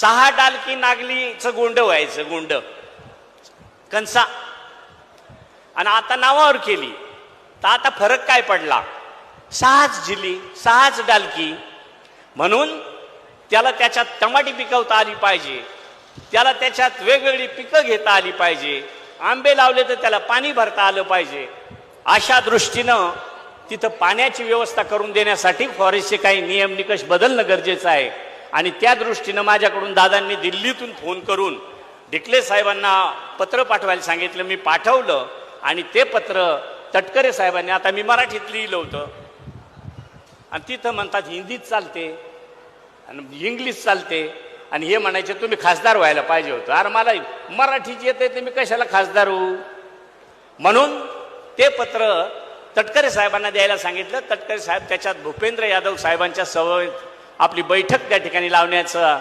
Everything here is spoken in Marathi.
सहा डालकी नागलीचं गोंड व्हायचं गोंड. कणसा. आणि आता नावावर केली. तर आता फरक काय पडला? सहाच जिली सहाच डालकी. म्हणून त्याला त्याच्यात टमाटी पिकवता आली पाहिजे. त्याला त्याच्यात वेगवेगळी पिकं घेता आली पाहिजे. आंबे लावले तर त्याला पाणी भरता आलं पाहिजे. अशा दृष्टीनं तिथं पाण्याची व्यवस्था करून देण्यासाठी फॉरेस्टचे काही नियम निकष बदलणं गरजेचं आहे. आणि त्या दृष्टीनं माझ्याकडून दादांनी दिल्लीतून फोन करून डिकले साहेबांना पत्र पाठवायला सांगितलं मी पाठवलं आणि ते पत्र तटकरे साहेबांनी आता मी मराठीत लिहिलं होतं. आणि तिथं म्हणतात हिंदीत चालते आणि इंग्लिश चालते आणि हे म्हणायचे तुम्ही खासदार व्हायला पाहिजे होतं. अरे मला मराठीची येते ते मी कशाला खासदार होऊ? म्हणून ते पत्र तटकरे साहेबांना द्यायला सांगितलं. तटकरे साहेब त्याच्यात भूपेंद्र यादव साहेबांच्या सवय आपली बैठक त्या ठिकाणी लावण्याचं